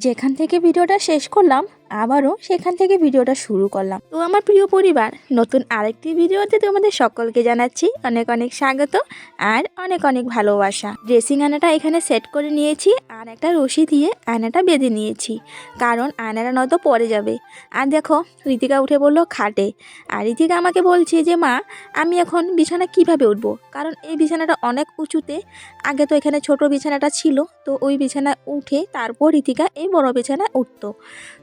যেখান থেকে ভিডিওটা শেষ করলাম আবারও সেখান থেকে ভিডিওটা শুরু করলাম। তো আমার প্রিয় পরিবার, নতুন আরেকটি ভিডিওতে তোমাদের সকলকে জানাচ্ছি অনেক অনেক স্বাগত আর অনেক অনেক ভালোবাসা। ড্রেসিং আয়নাটা এখানে সেট করে নিয়েছি আর একটা রশি দিয়ে আয়নাটা বেঁধে নিয়েছি, কারণ আয়নাটা নয়তো পরে যাবে। আর দেখো ঋতিকা উঠে বলল, খাটে। আর ঋতিকা আমাকে বলছে যে, মা, আমি এখন বিছানা কীভাবে উঠবো? কারণ এই বিছানাটা অনেক উঁচুতে, আগে তো এখানে ছোট বিছানাটা ছিল, তো ওই বিছানায় উঠে তারপর ঋতিকা এই বড় বিছানায় উঠতো।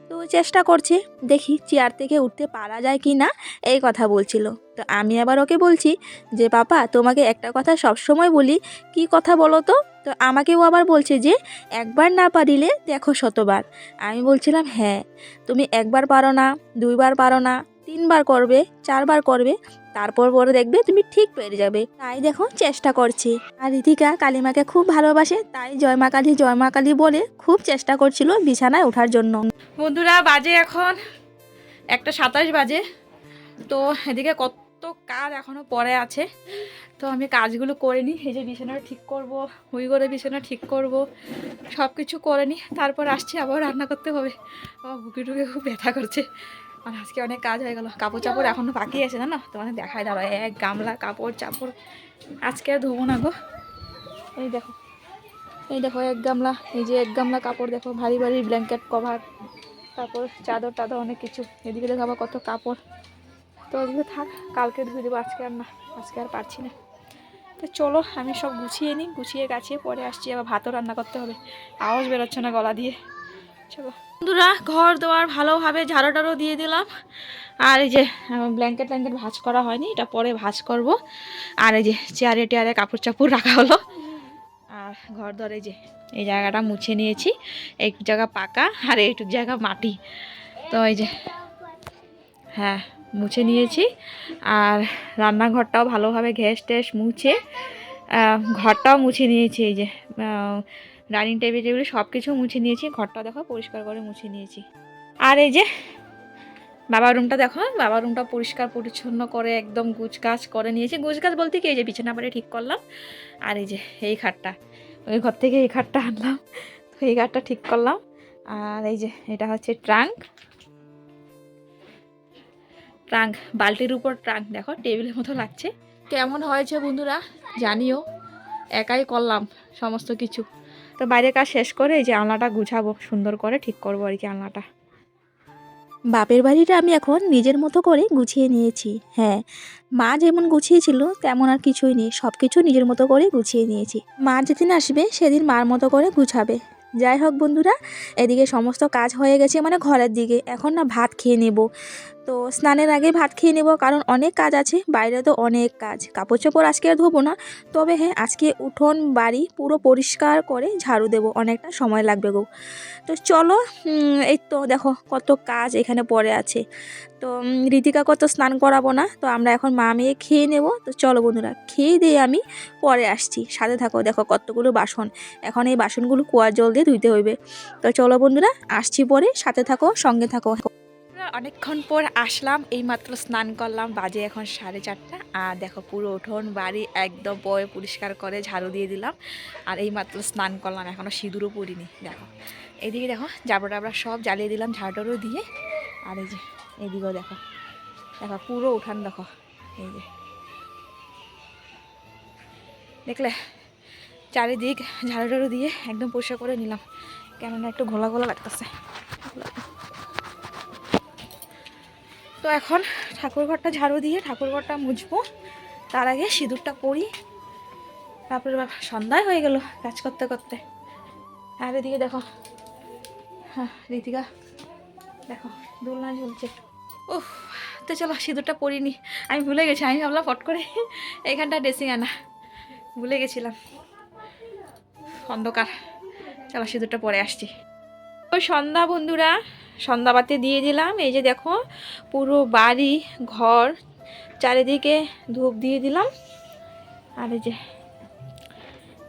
তো চেষ্টা করছে, দেখি চেয়ার থেকে উঠতে পারা যায় কি না এই কথা বলছিল। তো আমি আবার ওকে বলছি যে, পাপা, তোমাকে একটা কথা সবসময় বলি, কি কথা বলো তো? তো আমাকেও আবার বলছে যে, একবার না পারিলে দেখো শতবার। আমি বলছিলাম হ্যাঁ তুমি একবার পারো না, দুইবার পারো না তিনবার করবে, চারবার করবে, তারপর পরে দেখবে তুমি ঠিক পেরে যাবে। তাই দেখো চেষ্টা করছি। আর ঋতিকা কালিমাকে খুব ভালোবাসে, তাই জয় মা কালী জয় মা কালী বলে খুব চেষ্টা করছিল বিছানায় ওঠার জন্য। বন্ধুরা, বাজে এখন একটা সাতাশ বাজে। তো এদিকে কত কাজ এখনও পরে আছে। তো আমি কাজগুলো করে নিই, এই যে বিছানা ঠিক করব, হুই করে বিছানা ঠিক করব সব কিছু করে নিই, তারপর আসছি আবার রান্না করতে হবে। বুকে টুকে খুব ব্যথা করছে। আর আজকে অনেক কাজ হয়ে গেল। কাপড় চাপড় এখনও বাকি আছে, জানো? তোমাদের দেখায় দাঁড়ো এক গামলা কাপড় চাপড়। আজকে আর ধোবো না গো। এই দেখো এই দেখো, এক গামলা, এই যে এক গামলা কাপড় দেখো, ভারী ভারী ব্ল্যাঙ্কেট কভার তারপর চাদর টাদর অনেক কিছু। এদিকে দেখো আবার কত কাপড়। তো ওদিকে থাক, কালকে ধুয়ে দেবো, আজকে আর না, আজকে আর পারছি না। তো চলো, আমি সব গুছিয়ে নিই, গুছিয়ে গাছিয়ে পরে আসছি, আবার ভাতও রান্না করতে হবে। আওয়াজ বেরোচ্ছে না গলা দিয়ে। চলো বন্ধুরা, ঘর দেওয়ার ভালোভাবে ঝাড়ো টাড়ো দিয়ে দিলাম। আর এই যে ব্ল্যাঙ্কেট ট্যাঙ্কেট ভাজ করা হয়নি, এটা পরে ভাজ করব। আর এই যে, চেয়ারে টেয়ারে কাপড় চাপড় রাখা হলো। আর ঘর ধরে যে, এই জায়গাটা মুছে নিয়েছি। একটু জায়গা পাকা, আর এইটুক জায়গা মাটি। তো এই যে হ্যাঁ মুছে নিয়েছি। আর রান্নাঘরটাও ভালোভাবে ঘ্যাস ট্যাস মুছে ঘরটাও মুছে নিয়েছি। এই যে ডাইনিং টেবিল টেবিল সব কিছু মুছে নিয়েছি, ঘরটা দেখো পরিষ্কার করে মুছে নিয়েছি। আর এই যে, বাবার রুমটা দেখো, বাবার রুমটা পরিষ্কার পরিচ্ছন্ন করে একদম গুছগাছ করে নিয়েছি। গুছগাছ বলতে কি, এই যে বিছানা বাড়ি ঠিক করলাম। আর এই যে, এই খাটটা, ওই ঘর থেকে এই খাটটা আনলাম। তো এই খাটটা ঠিক করলাম। আর এই যে, এটা হচ্ছে ট্রাঙ্ক। ট্রাঙ্ক, বালতির উপর ট্রাঙ্ক দেখো, টেবিলের মতো লাগছে। কেমন হয়েছে বন্ধুরা, জানিও। একাই করলাম সমস্ত কিছু। তো বাইরে কাজ শেষ করে এই যে আলনাটা গুছাবো, সুন্দর করে ঠিক করব আর কি আলনাটা। বাপের বাড়িটা আমি এখন নিজের মতো করে গুছিয়ে নিয়েছি হ্যাঁ। মা যেমন গুছিয়েছিল, তেমন আর কিছুই নেই সব কিছু নিজের মতো করে গুছিয়ে নিয়েছি। মা যেদিন আসবে, সেদিন মার মতো করে গুছাবে। যাই হোক বন্ধুরা, এদিকে সমস্ত কাজ হয়ে গেছে মানে ঘরের দিকে। এখন না ভাত খেয়ে নেব। তো স্নানের আগে ভাত খেয়ে নেব কারণ অনেক কাজ আছে বাইরে তো অনেক কাজ। কাপড় চোপড় আজকে আর ধোবো না তবে হ্যাঁ আজকে উঠোন বাড়ি পুরো পরিষ্কার করে ঝাড়ু দেবো অনেকটা সময় লাগবে গো। তো চলো এই তো দেখো কত কাজ এখানে পড়ে আছে। তো উম, ঋতিকা কত স্নান করাবো না তো আমরা এখন মা মেয়ে খেয়ে নেব। তো চলো বন্ধুরা খেয়ে দিয়ে আমি পরে আসছি সাথে থাকো দেখো কতগুলো বাসন। এখন এই বাসনগুলো কুয়ার জল দিয়ে ধুইতে হইবে। তো চলো বন্ধুরা আসছি পরে সাথে থাকো সঙ্গে থাকো। অনেকক্ষণ পর আসলাম, এইমাত্র স্নান করলাম, বাজে এখন সাড়ে চারটা। আর দেখো পুরো উঠোন, বাড়ি একদম বয়ে পরিষ্কার করে ঝাড়ু দিয়ে দিলাম। আর এইমাত্র স্নান করলাম এখনও সিঁদুরও পরিনি দেখো। এদিকে দেখো জাবড়া টাবড়া সব জ্বালিয়ে দিলাম ঝাড়টারও দিয়ে। আর এই যে, এদিকেও দেখো দেখো পুরো উঠান দেখো, এই যে। দেখলে, চারিদিক ঝাড়ু টাড়ু দিয়ে একদম পরিষ্কার করে নিলাম, কেননা একটু ঘোলা ঘোলা লাগতেছে। তো এখন ঠাকুরঘরটা ঝাড়ু দিয়ে ঠাকুরঘরটা মুছবো। তার আগে সিঁদুরটা পরি। তারপরে সন্ধ্যায় হয়ে গেল কাজ করতে করতে। আর এদিকে দেখো হ্যাঁ ঋতিকা দেখো, দোলনা ঝুলছে। উফ, তো চলো সিঁদুরটা পরিনি। আমি ভুলে গেছি, আমি ভাবলাম ফট করে এইখানটা ড্রেসিং আনা। ভুলে গেছিলাম। অন্ধকার। চলো সিঁদুরটা পরে আসছি। ওই সন্ধ্যা বন্ধুরা সন্ধ্যাবাতি দিয়ে দিলাম। এই যে দেখো, পুরো বাড়ি, ঘর, চারিদিকে ধূপ দিয়ে দিলাম। আর এই যে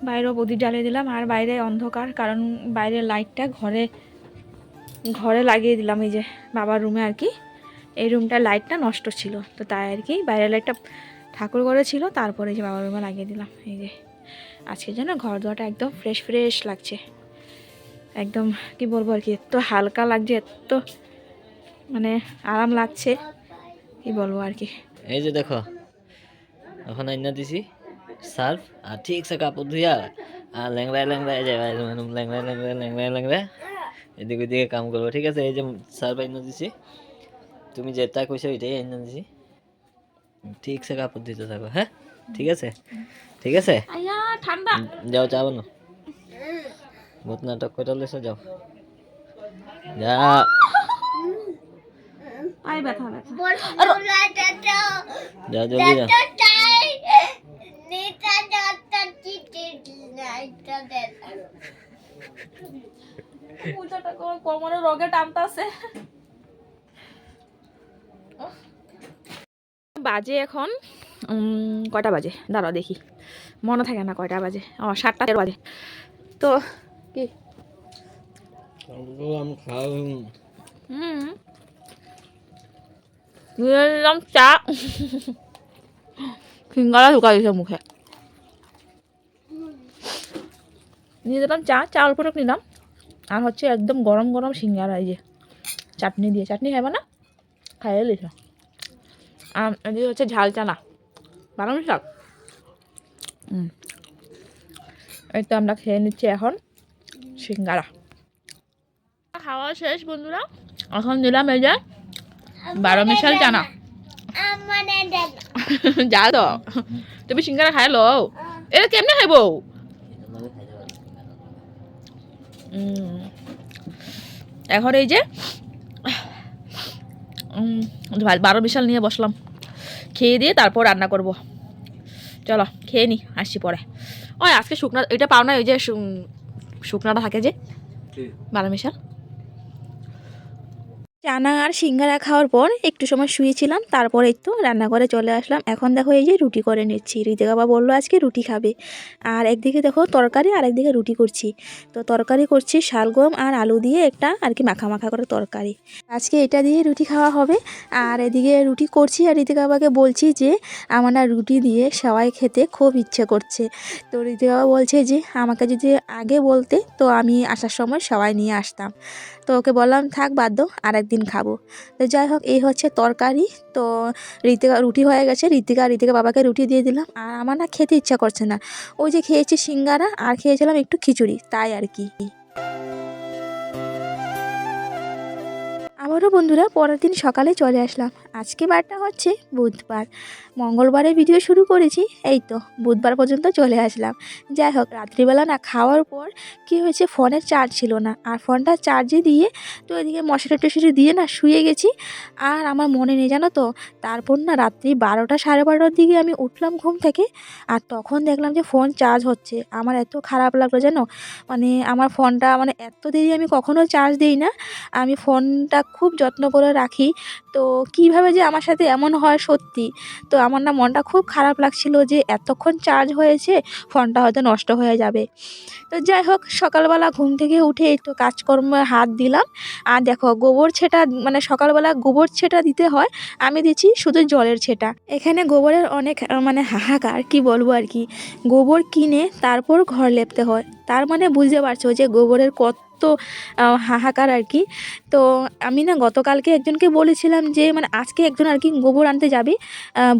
বাইরেও প্রদীপ জ্বালিয়ে দিলাম। আর বাইরে অন্ধকার, কারণ বাইরের লাইটটা ঘরে ঘরে লাগিয়ে দিলাম এই যে বাবার রুমে আর কি। এই রুমটা লাইটটা নষ্ট ছিল, তো তাই আর কি বাইরের লাইটটা ঠাকুর ঘরে ছিল, তারপরে যে বাবার রুমে লাগিয়ে দিলাম। এই যে আজকের জন্য ঘর দোয়াটা একদম ফ্রেশ ফ্রেশ লাগছে। একদম কি বলব আর কি এত হালকা লাগছে এত মানে আরাম লাগছে কি বলব আর কি। এই যে দেখো এখন আইনা দিছি সার্ফ আর ঠিকছে কাপড় ধুইয়া আর ল্যাংড়ায় ল্যাংড়ায় যায় ল্যাংড়ায় ল্যাংড়ায় ল্যাংড়ায় ল্যাংড়ায় এদিকে ওদিকে কাম করব ঠিক আছে? এই যে সার্ফ আইনা দিছি তুমি যেটা কইছো ওইটাই আইনা দিছি। ঠিকছে কাপড় ধুইতে থাকো হ্যাঁ? ঠিক আছে? ঠিক আছে? ঠান্ডা। যাও চা বানো বহুত নাটক করে লেছো যাও। যা। আই ব্যথা ব্যথা। যা জলদি যা। কোমরে রোগে টানতাছে। বাজে এখন উম, কয়টা বাজে? দাঁড়াও দেখি। মনে থাকে না কয়টা বাজে। ও সাতটা বাজে। তো কি? হুম। নিয়ে চা। ফিঙ্গারা ঢুকা দিয়েছে মুখে। নিয়ে দিলাম চা চা অল্পটুক নিলাম। আর হচ্ছে একদম গরম গরম সিঙ্গারা এই যে চাটনি দিয়ে। চাটনি খাইবা না? খাইয়ে লিস আর এদিকে হচ্ছে ঝাল চানা। ভালো শাক হুম। এই তো আমরা খেয়ে নিচ্ছি এখন। সিঙ্গারা। খাওয়া শেষ বন্ধুরা? এখন দিলাম এই যে বারো মিশাল চানা। যা তো। তুমি সিঙ্গারা খাই লো এটা কেমনে খাইব? এখন এই যে উম, বারো বিশাল নিয়ে বসলাম। খেয়ে দিয়ে তারপর রান্না করব। চলো খেয়ে নি আসছি পরে। ওই আজকে শুকনা এটা পাও না ওই যে শুকনাটা থাকে যে মিশাল চানা আর সিঙ্গারা খাওয়ার পর একটু সময় শুয়েছিলাম, তারপর তো রান্না করে চলে আসলাম। এখন দেখো এই যে রুটি করে নিচ্ছি। রিতে বাবা বলল আজকে রুটি খাবে। আর একদিকে দেখো তরকারি, আর একদিকে রুটি করছি। তো তরকারি করছি শালগম আর আলু দিয়ে একটা আর কি মাখা মাখা করে তরকারি। আজকে এটা দিয়ে রুটি খাওয়া হবে। আর এদিকে রুটি করছি আর রিতিকা বাবাকে বলছি যে, আমার না রুটি দিয়ে সবাই খেতে খুব ইচ্ছে করছে। তো রিতিকা বাবা বলছে যে, আমাকে যদি আগে বলতে, তো আমি আসার সময় সবাই নিয়ে আসতাম। তো ওকে বললাম, থাক বাধ্য আর একদিন খাব। তো যাই হোক, এই হচ্ছে তরকারি। তো ঋতিকা রুটি হয়ে গেছে। ঋতিকা ঋতিকা বাবাকে রুটি দিয়ে দিলাম। আর আমার না খেতে ইচ্ছা করছে না। ওই যে খেয়েছি সিঙ্গারা আর খেয়েছিলাম একটু খিচুড়ি, তাই আর কি। আমারও বন্ধুরা পরের দিন সকালে চলে আসলাম। আজকে বারটা হচ্ছে বুধবার। মঙ্গলবারে ভিডিও শুরু করেছি, এই তো বুধবার পর্যন্ত চলে আসলাম। যাই হোক, রাত্রিবেলা না খাওয়ার পর কি হয়েছে, ফোনের চার্জ ছিল না। আর ফোনটা চার্জে দিয়ে তো এদিকে মশারি টশারি দিয়ে না শুয়ে গেছি। আর আমার মনে নেই জানো তো, তারপর না রাত্রি বারোটা সাড়ে বারোটার দিকে আমি উঠলাম ঘুম থেকে। আর তখন দেখলাম যে ফোন চার্জ হচ্ছে। আমার এত খারাপ লাগল জানো? মানে আমার ফোনটা মানে এত দেরি আমি কখনো চার্জ দিই না। আমি ফোনটা খুব যত্ন করে রাখি। তো কীভাবে যে আমার সাথে এমন হয় সত্যি, তো আমার না মনটা খুব খারাপ লাগছিল যে এতক্ষণ চার্জ হয়েছে, ফোনটা হয়তো নষ্ট হয়ে যাবে। তো যাই হোক, সকালবেলা ঘুম থেকে উঠে একটু কাজকর্মে হাত দিলাম। আর দেখো, গোবর ছেটা মানে সকালবেলা গোবর ছেটা দিতে হয়, আমি দিচ্ছি শুধু জলের ছেটা। এখানে গোবরের অনেক মানে হাহাকার, কি বলব আর কি? গোবর কিনে তারপর ঘর লেপতে হয়। তার মানে বুঝতে পারছ যে গোবরের কত হাহাকার আর কি? তো আমি না গতকালকে একজনকে বলেছিলাম যে মানে আজকে একজন আর কি গোবর আনতে যাবে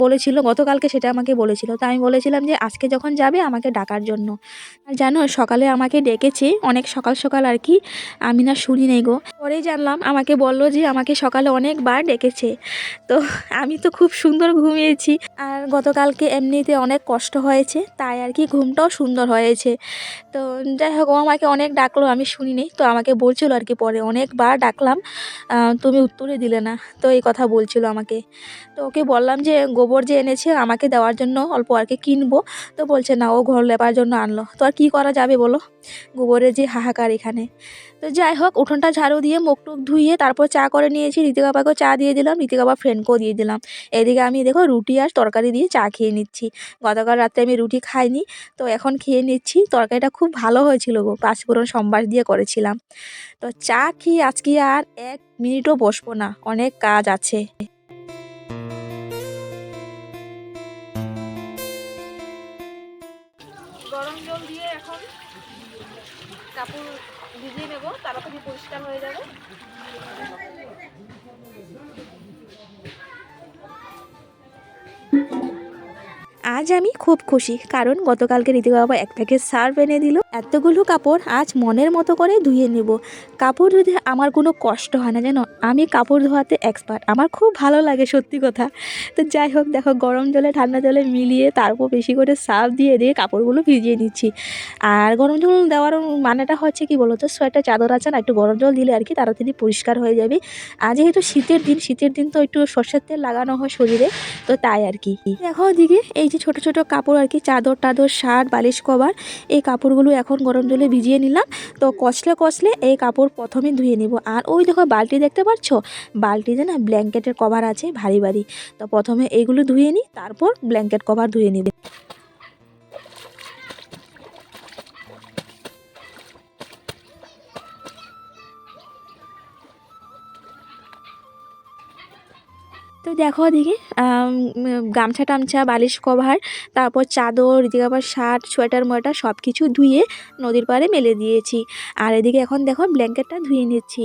বলেছিল, গতকালকে সেটা আমাকে বলেছিল। তো আমি বলেছিলাম যে, আজকে যখন যাবে আমাকে ডাকার জন্য। আর জানো, সকালে আমাকে ডেকেছে, অনেক সকাল সকাল আর কি, আমি না শুনি নেই গো। পরেই জানলাম, আমাকে বলল যে, আমাকে সকালে অনেকবার ডেকেছে। তো আমি তো খুব সুন্দর ঘুমিয়েছি। আর গতকালকে এমনিতে অনেক কষ্ট হয়েছে, তাই আর কি ঘুমটাও সুন্দর হয়েছে। তো যাই হোক, ও আমাকে অনেক ডাকলো, আমি শুনিনি তো আমাকে বলছিল আর কি পরে অনেকবার ডাকলাম আহ, তুমি উত্তরে দিলে না তো এই কথা বলছিল আমাকে। তো ওকে বললাম যে গোবর যে এনেছে আমাকে দেওয়ার জন্য অল্প আর কি কিনবো। তো বলছে না ও ঘর লেপার জন্য আনলো। তো আর কী করা যাবে বলো? গোবরের যে হাহাকার এখানে। তো যাই হোক উঠোনটা ঝাড়ু দিয়ে মুখ টুক ধুয়ে তারপর চা করে নিয়েছি। ঋতিকা বাবাকেও চা দিয়ে দিলাম ঋতিকা বাবা ফ্রেন্ডকেও দিয়ে দিলাম। এদিকে আমি দেখো রুটি আর তরকারি দিয়ে চা খেয়ে নিচ্ছি। গতকাল রাতে আমি রুটি খাইনি তো এখন খেয়ে নিচ্ছি। তরকারিটা খুব ভালো হয়েছিল গো পাঁচফোড়ন সম্বাস দিয়ে করেছিলাম। তো চা খেয়ে আজকে আর এক মিনিটও বসবো না অনেক কাজ আছে। গরম জল দিয়ে এখন কাপড় ভিজিয়ে নেব তাড়াতাড়ি পরিষ্কার হয়ে যাবে। আজ আমি খুব খুশি কারণ গতকালকে ঋতিকা বাবা এক প্যাকেট সার্ফ এনে দিল। এতগুলো কাপড় আজ মনের মতো করে ধুয়ে নেব। কাপড় ধুতে আমার কোনো কষ্ট হয় না, জানো? আমি কাপড় ধোয়াতে এক্সপার্ট আমার খুব ভালো লাগে, সত্যি কথা। তো যাই হোক, দেখো, গরম জলে, ঠান্ডা জলে মিলিয়ে তারপর বেশি করে সার্ফ দিয়ে দিয়ে কাপড়গুলো ভিজিয়ে নিচ্ছি আর গরম জল দেওয়ার মানেটা হচ্ছে কি বলো তো সোয়েটার, চাদর আছে না, একটু গরম জল দিলে আর কি তাড়াতাড়ি পরিষ্কার হয়ে যাবে। আর যেহেতু শীতের দিন শীতের দিন তো একটু সর্ষের তেল লাগানো হয় শরীরে, তো তাই আর কি। দেখো ওদিকে এই যে ছোট ছোট কাপড় আর কি, চাদর, টাদর, শার্ট, বালিশ, কভার, এই কাপড়গুলো এখন গরম জলে ভিজিয়ে নিলাম। তো কষলে কষলে এই কাপড় প্রথমে ধুয়ে নিব। আর ওই দেখো বালতি দেখতে পাচ্ছ বালতিতে না ব্ল্যাঙ্কেটের কভার আছে, ভারী ভারী। তো প্রথমে এইগুলো ধুয়ে নিই, তারপর ব্ল্যাঙ্কেট কভার ধুয়ে নিবে। তো দেখো ওদিকে গামছা টামছা, বালিশ কভার, তারপর চাদর, এদিকে আবার শার্ট, সোয়েটার, মোয়েটার সব কিছু ধুয়ে নদীর পাড়ে মেলে দিয়েছি। আর এদিকে এখন দেখো ব্ল্যাঙ্কেটটা ধুয়ে নিচ্ছি।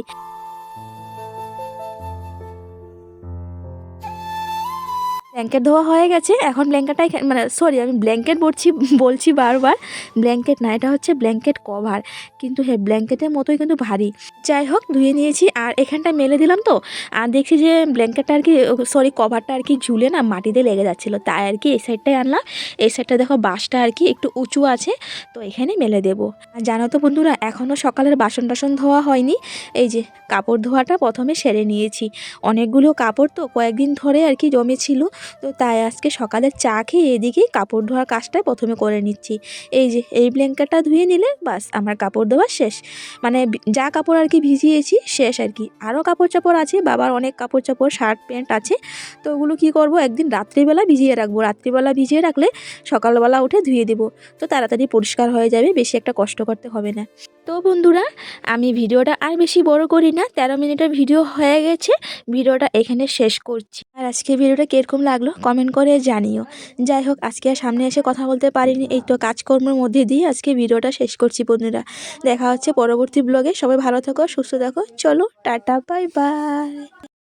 ব্ল্যাঙ্কেট ধোয়া হয়ে গেছে। এখন ব্ল্যাঙ্কেটটা এখানে মানে সরি আমি ব্ল্যাঙ্কেট বলছি বলছি বারবার। ব্ল্যাঙ্কেট না, এটা হচ্ছে ব্ল্যাঙ্কেট কভার কিন্তু হ্যাঁ ব্ল্যাঙ্কেটের মতোই কিন্তু ভারী। যাই হোক, ধুয়ে নিয়েছি। আর এখানটা মেলে দিলাম তো। আর দেখছি যে ব্ল্যাঙ্কেটটা আর কি সরি কভারটা আর কি ঝুলে না, মাটিতে লেগে যাচ্ছিল। তাই আর কি এই সাইডটায় আনলাম। এই সাইডটা দেখো বাঁশটা আর কি একটু উঁচু আছে। তো এখানে মেলে দেবো। আর জানো তো বন্ধুরা এখনও সকালের বাসন টাসন ধোয়া হয়নি। এই যে কাপড় ধোয়াটা প্রথমে সেরে নিয়েছি। অনেকগুলো কাপড় তো কয়েকদিন ধরে আর কি জমেছিল। তো তাই আজকে সকালে চা খেয়ে এদিকেই কাপড় ধোয়ার কাজটা প্রথমে করে নিচ্ছি। এই যে, এই ব্ল্যাঙ্কেটটা ধুয়ে নিলে বাস আমার কাপড় ধোয়া শেষ। মানে যা কাপড় আর কি ভিজিয়েছি শেষ আর কি। আরও কাপড় চাপড় আছে, বাবার অনেক কাপড় চাপড়, শার্ট, প্যান্ট আছে। তো ওগুলো কী করব? একদিন রাত্রিবেলা ভিজিয়ে রাখব। রাত্রিবেলা ভিজিয়ে রাখলে সকালবেলা উঠে ধুয়ে দেবো। তো তাড়াতাড়ি পরিষ্কার হয়ে যাবে, বেশি একটা কষ্ট করতে হবে না। তো বন্ধুরা, আমি ভিডিওটা আর বেশি বড় করি না, তেরো মিনিটের ভিডিও হয়ে গেছে। ভিডিওটা এখানে শেষ করছি। আর আজকে ভিডিওটা কীরকম লাগল কমেন্ট করে জানিও। যাই হোক আজকে আর সামনে এসে কথা বলতে পারিনি, এই তো কাজকর্মের মধ্যে দিয়ে আজকে ভিডিওটা শেষ করছি বন্ধুরা। দেখা হচ্ছে পরবর্তী ব্লগে সবাই ভালো থাকো, সুস্থ থাকো, চলো, টাটা বাই বাই